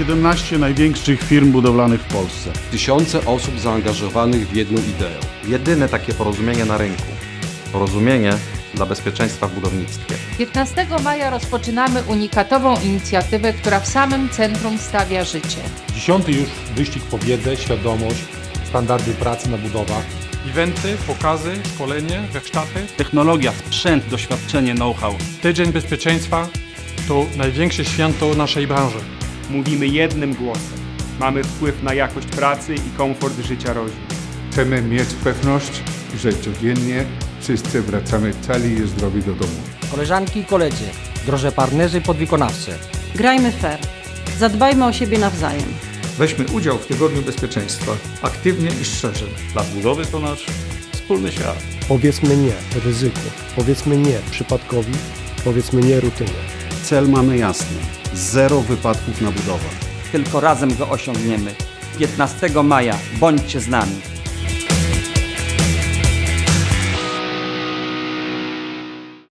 17 największych firm budowlanych w Polsce. Tysiące osób zaangażowanych w jedną ideę. Jedyne takie porozumienie na rynku. Porozumienie dla bezpieczeństwa w budownictwie. 15 maja rozpoczynamy unikatową inicjatywę, która w samym centrum stawia życie. Dziesiąty już wyścig po wiedzę, świadomość, standardy pracy na budowach. Eventy, pokazy, szkolenie, warsztaty. Technologia, sprzęt, doświadczenie, know-how. Tydzień Bezpieczeństwa to największe święto naszej branży. Mówimy jednym głosem. Mamy wpływ na jakość pracy i komfort życia rodzin. Chcemy mieć pewność, że codziennie wszyscy wracamy cali i zdrowi do domu. Koleżanki i koledzy, drodzy partnerzy i podwykonawcy. Grajmy fair. Zadbajmy o siebie nawzajem. Weźmy udział w Tygodniu Bezpieczeństwa aktywnie i szczerze. Plac budowy to nasz wspólny świat. Powiedzmy nie ryzyku, powiedzmy nie przypadkowi, powiedzmy nie rutynie. Cel mamy jasny. Zero wypadków na budowach. Tylko razem go osiągniemy. 15 maja bądźcie z nami.